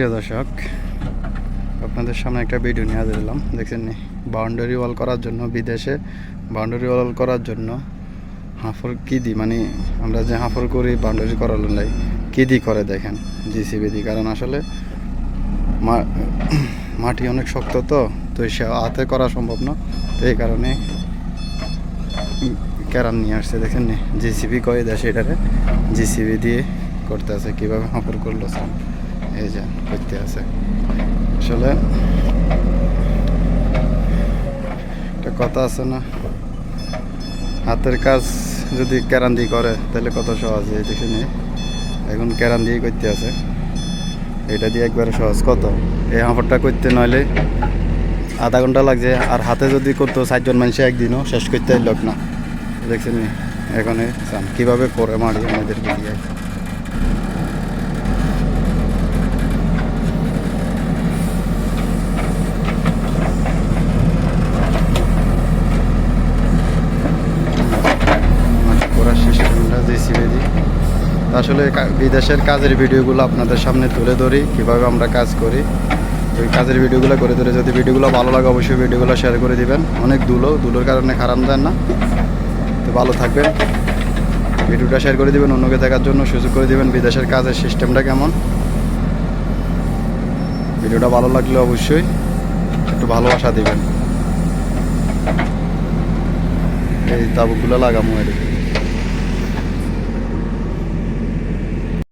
প্রিয় দর্শক, আপনাদের সামনে একটা ভিডিও নিয়ে হাজির হলাম। দেখছেন নি? বাউন্ডারি ওয়াল করার জন্য, বিদেশে বাউন্ডারি ওয়াল করার জন্য হাফর কিদি মানে আমরা যে হাফর করি বাউন্ডারি করার লাই কিদি করে দেখেন জিসিবি দি? কারণ আসলে মাটি অনেক শক্ত তো তো সে হাতে করা সম্ভব না। তো এই কারণে ক্যারান নিয়ে আসছে দেখেন নি? জিসিবি কয়ে দেয় সেটারে জিসিবি দিয়ে করতে আছে, কীভাবে হাফর করল করতে আছে। আসলে একটা কথা আছে না, হাতের কাজ যদি ক্যারান দিয়ে করে, তাহলে কত সহজ, এই দেখে নি। এখন ক্যারান দিয়ে করতে আছে। এটা দিয়ে একবারে সহজ। কত? এই হাঁফরটা করতে নইলে আধা ঘণ্টা লাগছে। আর হাতে যদি করতো ষাটজন মানুষ একদিনও, শেষ করতে লোক না। দেখছেন এখন এখানে চান। কীভাবে করে মারি আমাদের দিয়ে মাছ করার সিস্টেমটা জেসিবি দিই আসলে বিদেশের কাজের ভিডিওগুলো আপনাদের সামনে তুলে ধরি, কীভাবে আমরা কাজ করি। ওই কাজের ভিডিওগুলো করে ধরে যদি ভিডিওগুলো ভালো লাগে, অবশ্যই ভিডিওগুলো শেয়ার করে দিবেন। অনেক দুলো দুলোর কারণে খারাপ দেন না। তো ভালো থাকবেন। ভিডিওটা শেয়ার করে দিবেন, অন্যকে দেখার জন্য সুযোগ করে দিবেন, বিদেশের কাজের সিস্টেমটা কেমন। ভিডিওটা ভালো লাগলে অবশ্যই একটু ভালোবাসা দিবেন। এই তাবুকগুলো লাগামো এদিকে।